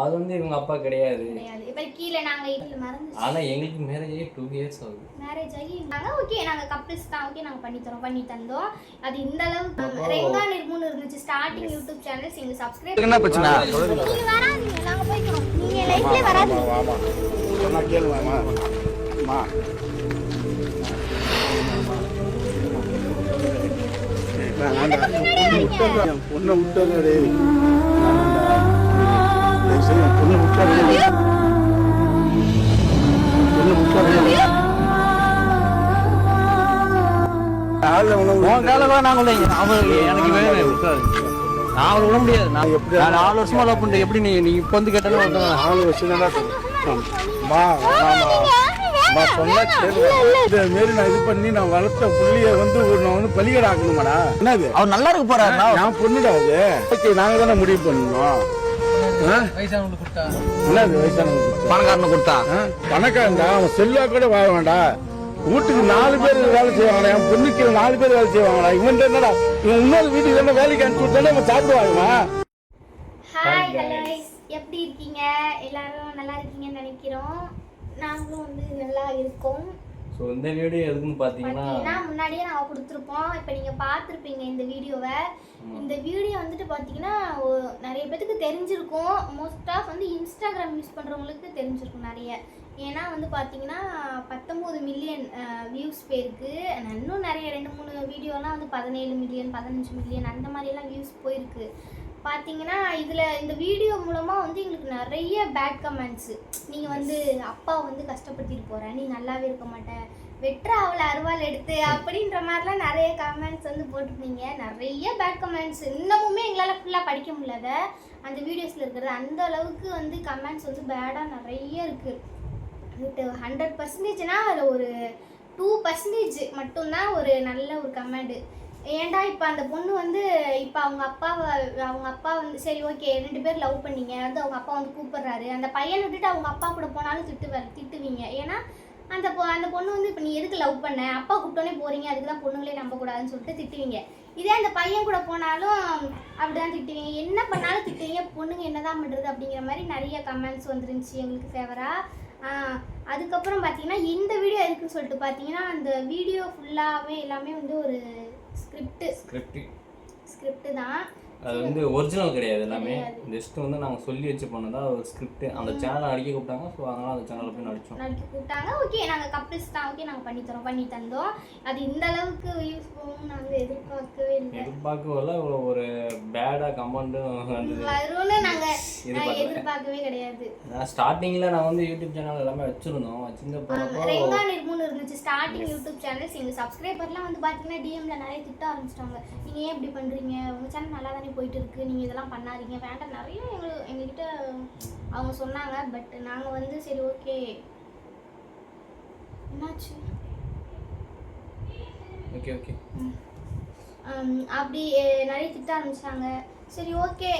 அது வந்து இவங்க அப்பா கிடையாது. கிடையாது. இப்போ கீழே நாங்க இதுல மறந்து ஆனா எங்களுக்கு மேரேஜ் ஆகி டூ இயர்ஸ் ஆகுது. மேரேஜ் ஆகி நாங்க ஓகே நாங்க கப்பிள்ஸ் தான் ஓகே நாங்க பண்ணி தரோம் பண்ணி தந்தோம். அது இந்த அளவுக்கு ரெங்கா நிர்முன்னு இருந்துச்சு. ஸ்டார்டிங் யூடியூப் சேனல்ஸ் எங்க சப்ஸ்கிரைப் என்ன பிரச்சனை? நீங்க வராதீங்க நாங்க போய்க்கிறோம். நீங்க லைஃப்ல வராதீங்க. ஆமா சொன்னா கேளுவாமா அம்மா. பொண்ணை விட்டாங்க நான் விட முடியாது. நான் எப்படி நான் நாலு வருஷமா லவ் பண்றேன். எப்படி நீ நீ இப்போ வந்து கேட்டாலும் நாலு வருஷம் நான் சொன்னா இதை மாரி நான் இது பண்ணி நான் வளர்த்த புள்ளிய வந்து ஒரு நான் வந்து பலிகடை ஆக்கணுமாடா என்னது? அவர் நல்லா இருக்க போறாருண்ணா நான் பொண்ணுடா அது. ஓகே நாங்க தானே முடிவு பண்ணணும். வயசானவங்களுக்கு கொடுத்தா? பணக்காரனை கொடுத்தா? பணக்காரன்டா அவன் செல்வா கூட வாழ வேண்டாம். வீட்டுக்கு நாலு பேர் வேலை செய்வாங்கடா என் பொண்ணுக்கு நாலு பேர் வேலை செய்வாங்கடா. இவன் என்னடா இவன் இன்னொரு வீட்டுக்கு தானே வேலைக்கு அனுப்பி விட்டானே அவன் சாப்பிடுவாங்க ஹாய் ஹலோ எப்படி இருக்கீங்க? எல்லாரும் நல்லா இருக்கீங்கன்னு நினைக்கிறோம். நாங்களும் வந்து நல்லா இருக்கோம். ஸோ இந்த வீடியோ எதுக்குன்னு பார்த்தீங்கன்னா முன்னாடியே நான் கொடுத்துருப்போம். இப்போ நீங்கள் பார்த்துருப்பீங்க இந்த வீடியோவை இந்த வீடியோ வந்துட்டு பார்த்தீங்கன்னா நிறைய பேத்துக்கு தெரிஞ்சிருக்கும். மோஸ்ட் ஆஃப் வந்து இன்ஸ்டாகிராம் யூஸ் பண்ணுறவங்களுக்கு தெரிஞ்சிருக்கும் நிறைய. ஏன்னா வந்து பார்த்தீங்கன்னா பத்தொம்போது மில்லியன் வியூஸ் போயிருக்கு இன்னும் நிறைய ரெண்டு மூணு வீடியோலாம் வந்து பதினேழு மில்லியன் பதினஞ்சு மில்லியன் அந்த மாதிரியெல்லாம் வியூஸ் போயிருக்கு. பார்த்தீங்கன்னா இதில் இந்த வீடியோ மூலமாக வந்து எங்களுக்கு நிறைய பேட் கமெண்ட்ஸு நீங்கள் வந்து அப்பா வந்து கஷ்டப்படுத்திட்டு போகிற நீ நல்லாவே இருக்க மாட்ட. வெட்டுற அவளை அருவாள் எடுத்து அப்படின்ற மாதிரிலாம் நிறைய கமெண்ட்ஸ் வந்து போட்டிருந்தீங்க. நிறைய பேட் கமெண்ட்ஸ் இன்னமுமே எங்களால் ஃபுல்லாக படிக்க முடியாத அந்த வீடியோஸில் இருக்கிறது அந்த அளவுக்கு வந்து கமெண்ட்ஸ் வந்து பேடாக நிறைய இருக்குது ஹண்ட்ரட் பர்சன்டேஜ்னால் அதில் ஒரு டூ பர்சன்டேஜ் மட்டும்தான் ஒரு நல்ல ஒரு கமெண்டு ஏன்டா இப்போ அந்த பொண்ணு வந்து இப்போ அவங்க அப்பாவை அவங்க அப்பா வந்து சரி ஓகே ரெண்டு பேர் லவ் பண்ணீங்க. வந்து அவங்க அப்பா வந்து கூப்பிடுறாரு. அந்த பையனை விட்டுட்டு அவங்க அப்பா கூட போனாலும் திட்டு திட்டுவீங்க. ஏன்னா அந்த பொ அந்த பொண்ணு வந்து இப்போ நீ எதுக்கு லவ் பண்ண? அப்பா கூப்பிட்டோன்னே போறீங்க அதுக்கு தான் பொண்ணுங்களே நம்பக்கூடாதுன்னு சொல்லிட்டு திட்டுவீங்க. இதே அந்த பையன் கூட போனாலும் அப்படிதான் திட்டுவீங்க. என்ன பண்ணாலும் திட்டுவீங்க. பொண்ணுங்க என்னதான் பண்ணுறது அப்படிங்கிற மாதிரி நிறைய கமெண்ட்ஸ் வந்துருந்துச்சு எங்களுக்கு ஃபேவராக அதுக்கப்புறம் பார்த்தீங்கன்னா இந்த வீடியோ எதுக்குன்னு சொல்லிட்டு பார்த்தீங்கன்னா அந்த வீடியோ ஃபுல்லாகவே எல்லாமே வந்து ஒரு ஸ்கிரிப்ட் ஸ்கிரிப்ட் ஸ்கிரிப்ட் தான். அது வந்து ஒரிஜினல் கிடையாது எல்லாமே. ஜஸ்ட் வந்து நாங்கள் சொல்லி வச்சு பண்ணதா ஒரு ஸ்கிரிப்ட் அந்த சேனலை அடிக்க கூப்பிட்டாங்க. ஸோ அதனால அந்த சேனலில் போய் நடிச்சோம். நடிக்க கூப்பிட்டாங்க. ஓகே நாங்கள் கப்பிள்ஸ் தான். ஓகே நாங்கள் பண்ணி தரோம். பண்ணி தந்தோம். அது இந்த அளவுக்கு யூஸ் போகும் நாங்கள் எதிர்பார்க்கவே இல்லை. எதிர்பார்க்கவில்ல இவ்வளோ ஒரு பேடாக கமெண்ட்டும் வரும்னு நாங்கள். எதிர்பார்க்கவே கிடையாது. நான் ஸ்டார்டிங்கில் நான் வந்து யூடியூப் சேனல் எல்லாமே வச்சுருந்தோம். வச்சிருந்த போகிறப்போ ரெங்கா நிர்முன்னு இருந்துச்சு. ஸ்டார்டிங் யூடியூப் சேனல்ஸ் எங்கள் சப்ஸ்கிரைபர்லாம் வந்து பார்த்தீங்கன்னா டிஎம்ல நிறைய திட்ட ஆரம்பிச்சிட்டாங்க. நீங்கள் ஏன் இப்படி பண்ணுறீங்க உங்கள் சேனல் நல்லா தானே போயிட்டு இருக்கு நீங்கள் இதெல்லாம் பண்ணாதீங்க. வேண்டாம். நிறைய எங்கள் எங்ககிட்ட அவங்க சொன்னாங்க. பட் நாங்கள் வந்து சரி ஓகே என்னாச்சு? ஓகே ஓகே அப்படி நிறைய திட்ட ஆரம்பிச்சிட்டாங்க. சரி ஓகே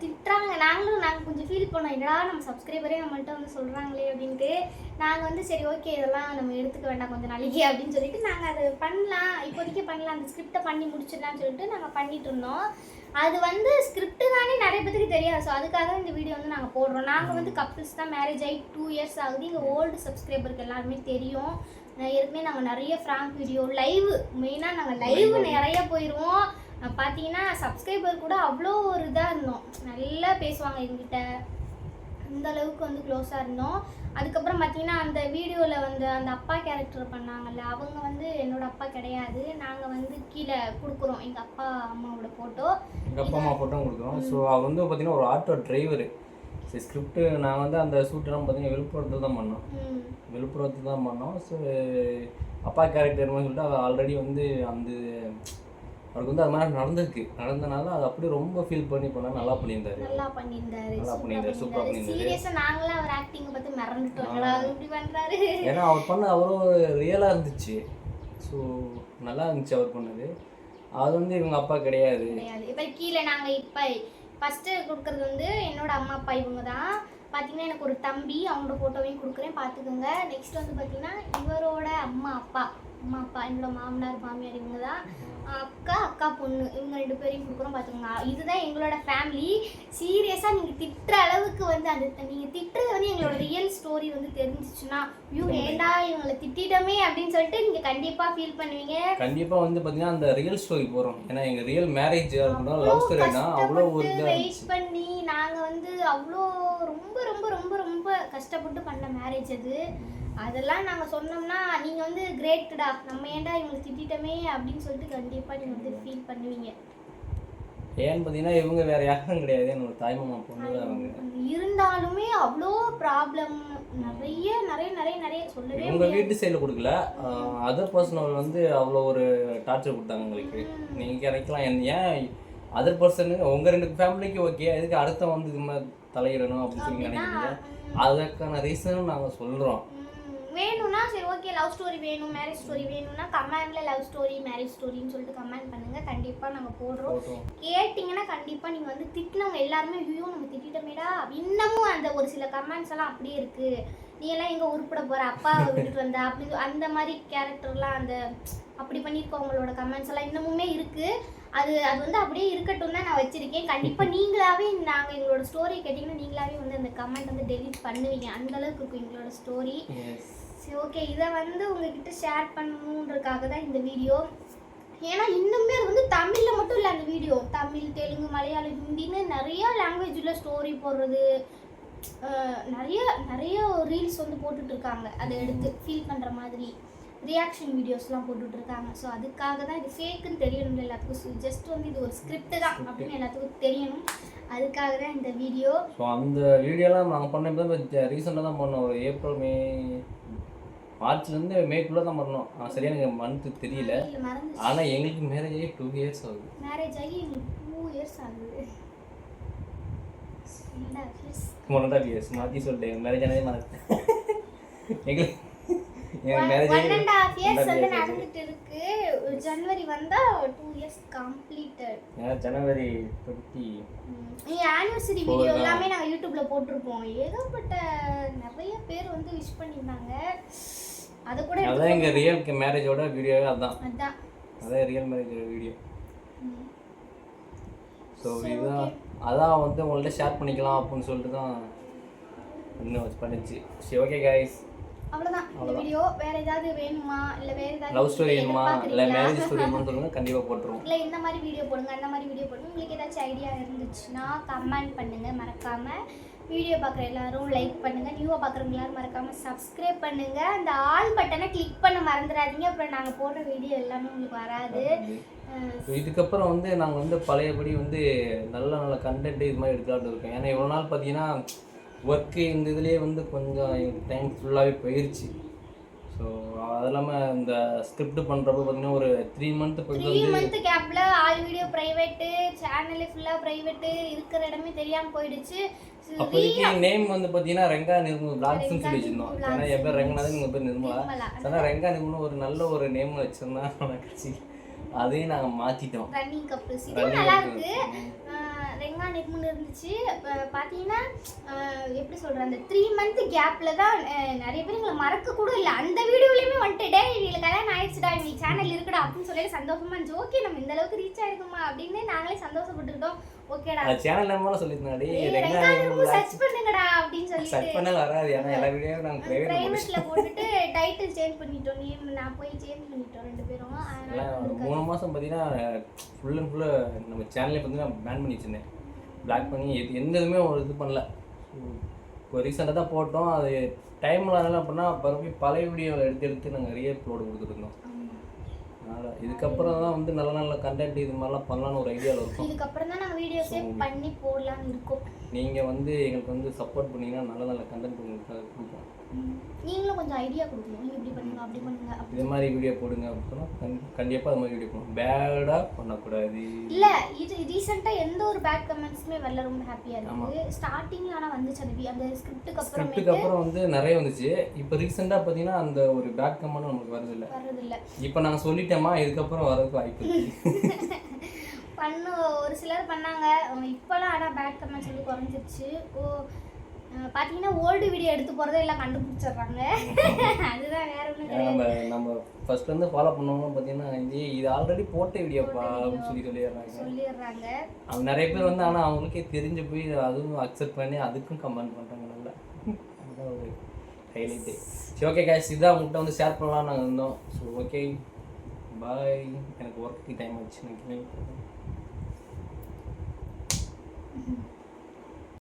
திட்டுறாங்க. நாங்களும் நாங்கள் கொஞ்சம் ஃபீல் பண்ணோம். என்னடா நம்ம சப்ஸ்கிரைபரே நம்மள்ட்ட வந்து சொல்கிறாங்களே அப்படின்ட்டு. நாங்கள் வந்து சரி ஓகே இதெல்லாம் நம்ம எடுத்துக்க வேண்டாம் கொஞ்சம் நாளைக்கு அப்படின்னு சொல்லிட்டு நாங்கள் அதை பண்ணலாம். இப்போதைக்கு பண்ணலாம். அந்த ஸ்கிரிப்டை பண்ணி முடிச்சிடலாம்னு சொல்லிட்டு நாங்கள் பண்ணிட்டு இருந்தோம். அது வந்து ஸ்கிரிப்ட் தானே நிறைய பேத்துக்கு தெரியாது. ஸோ அதுக்காக இந்த வீடியோ வந்து நாங்கள் போடுறோம். நாங்கள் வந்து கப்பிள்ஸ் தான் மேரேஜ் ஆகி டூ இயர்ஸ் ஆகுது. எங்கள் ஓல்டு சப்ஸ்கிரைபருக்கு எல்லாருமே தெரியும். ஏற்கனவே நாங்கள் நிறைய ஃப்ராங்க் வீடியோ லைவ் மெயினாக நாங்கள் லைவ் நிறைய போயிடுவோம் பார்த்தீங்கன்னா சப்ஸ்கிரைபர் கூட அவ்வளோ ஒரு இதாக இருந்தோம். நல்லா பேசுவாங்க எங்கிட்ட அந்த அளவுக்கு வந்து க்ளோஸாக இருந்தோம். அதுக்கப்புறம் பார்த்தீங்கன்னா அந்த வீடியோவில் வந்து அந்த அப்பா கேரக்டர் பண்ணாங்கல்ல அவங்க வந்து என்னோட அப்பா கிடையாது. நாங்கள் வந்து கீழே கொடுக்குறோம். எங்கள் அப்பா அம்மாவோட ஃபோட்டோ எங்கள் அப்பா அம்மா ஃபோட்டோ கொடுக்குறோம். ஸோ அவர் வந்து பார்த்தீங்கன்னா ஒரு ஆட்டோ டிரைவர் சரி ஸ்கிரிப்ட் நான் வந்து அந்த ஷூட்டெல்லாம் பார்த்தீங்கன்னா விழுப்புரத்தில் தான் பண்ணோம். விழுப்புரத்தில் தான் பண்ணோம். ஸோ அப்பா கேரக்டர் சொல்லிட்டு ஆல்ரெடி வந்து அந்த அவருக்கு வந்து அது மாதிரி நடந்திருக்கு. நடந்தனால அது அப்படியே ரொம்ப ஃபீல் பண்ணி பண்ணா நல்லா பண்ணியிருந்தாரு. நல்லா பண்ணியிருந்தாரு. நல்லா பண்ணியிருந்தாரு, super பண்ணியிருந்தாரு. சீரியஸாக நாங்களாம் அவர் ஆக்டிங்கை பார்த்து மறந்துட்டோங்களா இப்படி பண்ணுறாரு ஏன்னா அவர் பண்ண அவரும் ரியலாக இருந்துச்சு. ஸோ நல்லா இருந்துச்சு அவர் பண்ணது. அது வந்து இவங்க அப்பா கிடையாது. கிடையாது. இப்போ கீழே நாங்கள் இப்போ ஃபஸ்ட்டு கொடுக்குறது வந்து என்னோட அம்மா அப்பா இவங்க தான். பார்த்தீங்கன்னா எனக்கு ஒரு தம்பி அவங்களோட ஃபோட்டோவையும் கொடுக்குறேன். பார்த்துக்கோங்க நெக்ஸ்ட் வந்து பார்த்தீங்கன்னா இவரோட அம்மா அப்பா. அம்மா அப்பா என்னோட மாமனார் மாமியார் இவங்க தான் அக்கா அக்கா பொண்ணு. இவங்க ரெண்டு பேரையும் கொடுக்குறோம் பார்த்துக்கோங்க இதுதான் எங்களோட ஃபேமிலி சீரியஸாக நீங்கள் திட்டுற அளவுக்கு வந்து அந்த நீங்கள் திட்டுறது வந்து எங்களோட ரியல் ஸ்டோரி வந்து தெரிஞ்சிச்சுன்னா ஐயோ ஏண்டா இவங்களை திட்டிட்டோமே அப்படின்னு சொல்லிட்டு நீங்கள் கண்டிப்பாக ஃபீல் பண்ணுவீங்க. கண்டிப்பா வந்து பாத்தீங்கன்னா அந்த ரியல் ஸ்டோரி போறோம் ஏன்னா எங்க ரியல் மேரேஜ் இருக்கட்டும் லவ் ஸ்டோரினா அவ்வளோ ஒரு வெயிட் பண்ணி நாங்கள் வந்து அவ்வளோ ரொம்ப ரொம்ப ரொம்ப ரொம்ப கஷ்டப்பட்டு பண்ண மேரேஜ் அது. அதெல்லாம் நாங்கள் சொன்னோம்னா நீங்கள் வந்து கிரேட்டடா நம்ம ஏன்டா இவங்களை திட்டிட்டோமே அப்படின்னு சொல்லிட்டு கண்டிப்பாக நீங்கள் வந்து ஃபீல் பண்ணுவீங்க. ஏன்னு பாத்தீங்கன்னா இவங்க வேற யாரும் கிடையாது. என்னோட தாய்மாமா பொண்ணு அவங்க. இருந்தாலுமே அவ்வளோ ப்ராப்ளம் நிறைய நிறைய நிறைய நிறைய சொல்லவே உங்க வீட்டு சைடில் கொடுக்கல. அதர் பர்சனல் வந்து அவ்வளோ ஒரு டார்ச்சர் கொடுத்தாங்க உங்களுக்கு. நீங்க கிடைக்கலாம் ஏன் அதர் பர்சன் உங்க ரெண்டு ஃபேமிலிக்கு ஓகே எதுக்கு அடுத்த வந்து இது மாதிரி தலையிடணும் அப்படின்னு சொல்லி நினைக்கிறீங்க? அதுக்கான ரீசனும் நாங்க சொல்றோம். ம், வேணும்னா சரி ஓகே லவ் ஸ்டோரி வேணும் மேரேஜ் ஸ்டோரி வேணும்னா கமெண்ட்ல லவ் ஸ்டோரி மேரேஜ் ஸ்டோரின்னு சொல்லிட்டு கமெண்ட் பண்ணுங்க. கண்டிப்பாக நாங்கள் போடுறோம். கேட்டிங்கன்னா கண்டிப்பாக நீங்கள் வந்து திட்டினவங்க எல்லாருமே ஐயோ நம்ம திட்டிட்டோமேடா. இன்னமும் அந்த ஒரு சில கமெண்ட்ஸ் எல்லாம் அப்படியே இருக்கு. நீ எல்லாம் எங்கே உருப்பட போற? அப்பா விட்டுட்டு வந்த? அப்படி அந்த மாதிரி கேரக்டர்லாம் அந்த அப்படி பண்ணியிருக்கவங்களோட கமெண்ட்ஸ் எல்லாம் இன்னமுமே இருக்கு. அது அது வந்து அப்படியே இருக்கட்டும் தான் நான் வச்சிருக்கேன். கண்டிப்பாக நீங்களாவே நாங்கள் எங்களோட ஸ்டோரி கேட்டிங்கன்னா நீங்களாவே வந்து அந்த கமெண்ட் வந்து டெலீட் பண்ணுவீங்க. அந்த அளவுக்கு இருக்கும் எங்களோட ஸ்டோரி சரி ஓகே இதை வந்து உங்ககிட்ட ஷேர் பண்ணணுன்றதுக்காக தான் இந்த வீடியோ ஏன்னா இன்னுமே அது வந்து தமிழில் மட்டும் இல்லை அந்த வீடியோ தமிழ் தெலுங்கு மலையாளம் ஹிந்தின்னு நிறைய லாங்குவேஜில் ஸ்டோரி போடுறது நிறைய நிறைய ரீல்ஸ் வந்து போட்டுட்டு இருக்காங்க. அதை எடுத்து ஃபீல் பண்ணுற மாதிரி. ரியாக்ஷன் வீடியோஸ்லாம் போட்டுட்டு இருக்காங்க ஸோ அதுக்காக தான் இது ஃபேக்குன்னு தெரியணும் எல்லாத்துக்கும். ஜஸ்ட் வந்து இது ஒரு ஸ்கிரிப்ட் தான் அப்படின்னு எல்லாத்துக்கும் தெரியணும். அதுக்காக தான் இந்த வீடியோ ஸோ அந்த வீடியோலாம் நாங்கள் பண்ண இப்போ ரீசெண்டாக தான் பண்ணோம். ஒரு ஏப்ரல் மே மார்ச்லேருந்து மேக்குள்ளே தான் பண்ணோம். ஆ, சரியா எனக்கு மந்த்து தெரியல. ஆனால் எங்களுக்கு மேரேஜ் ஆகி டூ இயர்ஸ் ஆகுது. மேரேஜ் ஆகி எங்களுக்கு டூ இயர்ஸ் ஆகுது. ஒன் அண்ட் ஆஃப் இயர்ஸ் மாற்றி சொல்லிட்டேன். மேரேஜ் ஆனதே மறந்துட்டேன். எங்களுக்கு ஒன் அண்ட் ஹாஃப் இயர்ஸ் வந்து. நடந்துட்டு இருக்கு ஜனவரி வந்தா டூ இயர்ஸ் கம்ப்ளீட்டட் ஜனவரி டுவெண்ட்டி நீ ஆனிவர்சரி? வீடியோ எல்லாமே நாங்கள் யூடியூப்ல போட்டிருப்போம். ஏகப்பட்ட நிறைய பேர் வந்து விஷ் பண்ணியிருந்தாங்க. அதை கூட அதான் எங்கள் ரியல் மேரேஜோட வீடியோவே அதான். அதான். அதான் ரியல் மேரேஜ் வீடியோ. ஸோ இதுதான். அதான் வந்து உங்கள்ட்ட ஷேர் பண்ணிக்கலாம் அப்படின்னு சொல்லிட்டு தான் இன்னும் பண்ணிச்சு. சரி ஓகே கைஸ் அவ்வளவுதான். இந்த வீடியோ வேற ஏதாவது வேணுமா? இல்ல வேற ஏதாவது லவ் ஸ்டோரி video வேணுமா? இல்லை எதிர்பார்க்கறீங்களா? மேரேஜ் ஸ்டோரி வேணுமான்னு சொல்லுங்கள் கண்டிப்பாக போட்டுருவோம். இல்லை இந்த மாதிரி வீடியோ போடுங்க அந்த மாதிரி வீடியோ போடுங்க. உங்களுக்கு ஏதாச்சும் ஐடியா இருந்துச்சுன்னா கமெண்ட் பண்ணுங்க. மறக்காம வீடியோ பார்க்குற எல்லாரும் லைக் பண்ணுங்க. நியூவாக பார்க்குறவங்க எல்லாரும் மறக்காம சப்ஸ்கிரைப் பண்ணுங்க. அந்த ஆல் பட்டனை கிளிக் பண்ண மறந்துடாதீங்க. அப்புறம் நாங்கள் போடுற வீடியோ எல்லாமே உங்களுக்கு வராது. இதுக்கப்புறம் வந்து நாங்கள் வந்து பழையபடி வந்து நல்ல நல்ல கண்டென்ட் இது மாதிரி எடுக்கலாம்னு இருக்கோம். ஏன்னா இவ்வளோ நாள் பார்த்தீங்கன்னா ஒர்க்கு இந்த இதுலேயே வந்து கொஞ்சம் டைம் ஃபுல்லாகவே போயிருச்சு. ஸோ அது இல்லாமல் இந்த ஸ்கிரிப்ட் பண்ணுறப்ப பார்த்தீங்கன்னா ஒரு த்ரீ மந்த் போயிட்டு த்ரீ மந்த் கேப்ல ஆல் வீடியோ ப்ரைவேட்டு சேனலு ஃபுல்லாக ப்ரைவேட்டு இருக்கிற இடமே தெரியாமல் போயிடுச்சு. அப்போதைக்கு நேம் வந்து பார்த்தீங்கன்னா ரெங்கா நிர்மல் பிளாக்ஸ்னு சொல்லி வச்சிருந்தோம். ஏன்னா என் பேர் ரெங்கநாதன் உங்கள் பேர் நிர்மலா. நிர்மலா. ஆனால் ரெங்கா நிர்மலும் ஒரு நல்ல ஒரு நேம் வச்சிருந்தா கட்சி அதையும் நாங்கள் மாற்றிட்டோம் ரன்னிங் இதுவும் நல்லா இருக்கு. ரெங்கா நிர்மல் இருந்துச்சு. இப்போ பார்த்தீங்கன்னா எப்படி சொல்கிற அந்த த்ரீ மந்த் கேப்பில் தான் நிறைய பேர் எங்களை மறக்க கூட இல்லை. அந்த வீடியோலையுமே வந்துட்டு டே இவங்களுக்கு கல்யாணம் ஆயிடுச்சுடா இவங்க சேனல் இருக்குடா அப்படின்னு சொல்லி சந்தோஷமா இருந்துச்சு ஓகே நம்ம இந்த அளவுக்கு ரீச் ஆயிருக்குமா அப்படின்னு நாங்களே சந்தோஷப்பட்டுக்கிட்டோம். சேனல் நேமெல்லாம் சொல்லியிருந்தாடி சர்ச் பண்ணுங்கடா அப்படின்னு சர்ச் பண்ணால் வராது. ஏன்னா எல்லா வீடியோவும் நாங்கள் ப்ரைவேட் பிரைவேட்ல போட்டுட்டு டைட்டில் சேஞ்ச் பண்ணிட்டோம். நேம் நான் போய் சேஞ்ச் பண்ணிட்டோம் ரெண்டு பேரும். அதனால எல்லாம் ஒரு வந்திருக்காது. மூணு மாதம் பார்த்தீங்கன்னா ஃபுல் அண்ட் ஃபுல்லாக நம்ம சேனலே பார்த்தீங்கன்னா பேன் பண்ணி வச்சிருந்தேன் பிளாக் பண்ணி எந்த இதுவுமே ஒரு இது பண்ணல. இப்போ ரீசெண்டாக தான் போட்டோம். அது டைமில் அதெல்லாம் அப்படின்னா பழைய வீடியோவில் எடுத்து எடுத்து நாங்கள் ரீஅப்லோடு கொடுத்துருந்தோம். அதனால் இதுக்கப்புறம் தான் வந்து நல்ல நல்ல கண்டென்ட் இது மாதிரிலாம் பண்ணலான்னு ஒரு ஐடியாவில் இருக்கும். இதுக்கப்புறம் தான் நாங்கள் வீடியோஸே பண்ணி போடலாம்னு இருக்கோம். நீங்கள் வந்து எங்களுக்கு வந்து சப்போர்ட் பண்ணீங்கன்னா நல்ல நல்ல கண்டென்ட் உங்களுக்கு கொடுப்போம். நீங்களும் கொஞ்சம் ஐடியா கொடுக்கணும். நீங்கள் இப்படி பண்ணுங்க அப்படி பண்ணுங்க அப்படி இது மாதிரி வீடியோ போடுங்க அப்படின்னா கண்டிப்பாக அது மாதிரி வீடியோ போடணும். பேடாக பண்ணக்கூடாது. இல்ல இது ரீசெண்டாக எந்த ஒரு பேட் கமெண்ட்ஸுமே வரல ரொம்ப ஹாப்பியாக இருக்கு. ஸ்டார்டிங்கில் ஆனால் வந்துச்சு அந்த வி- அந்த ஸ்கிரிப்டுக்கு ஸ்கிரிப்டுக்கு அப்புறமேட்டு அப்புறம் வந்து நிறைய வந்துச்சு. இப்போ ரீசெண்டாக பார்த்தீங்கன்னா அந்த ஒரு பேக் கமெண்ட் நமக்கு வருது இல்லை வர்றதில்ல. இப்போ நாங்கள் சொல்லிட்டோமா இதுக்கப்புறம் வரதுக்கு வாய்ப்பு பண்ணு ஒரு சிலர் பண்ணாங்க. இப்போலாம் ஆனால் பேட் கமெண்ட்ஸ் வந்து குறைஞ்சிருச்சு. ஓ அஹ் பாத்தீங்கன்னா ஓல்டு வீடியோ எடுத்து போறதை எல்லாம் கண்டுபிடிச்சிடுறாங்க. அதுதான் வேற கிடையாது. நம்ம நம்ம ஃபர்ஸ்ட் வந்து ஃபாலோ பண்ணவங்க பார்த்தீங்கன்னா இது இது ஆல்ரெடி போட்ட வீடியோப்பா அப்படின்னு சொல்லி சொல்லிடுறாங்க. சொல்லிடுறாங்க. அவங்க நிறைய பேர் வந்து ஆனால் அவங்களுக்கே தெரிஞ்சு போய் அதுவும் அக்செப்ட் பண்ணி அதுக்கும் கமெண்ட் பண்ணுறாங்க நல்லா. அதுதான் ஒரு ஹைலைட்டு சரி ஓகே கேஷ் இதான் உங்கள்கிட்ட வந்து ஷேர் பண்ணலாம் நாங்கள் இருந்தோம். ஸோ ஓகே பாய் எனக்கு ஒர்க்கு டைம் ஆச்சு எனக்கு Mm-hmm.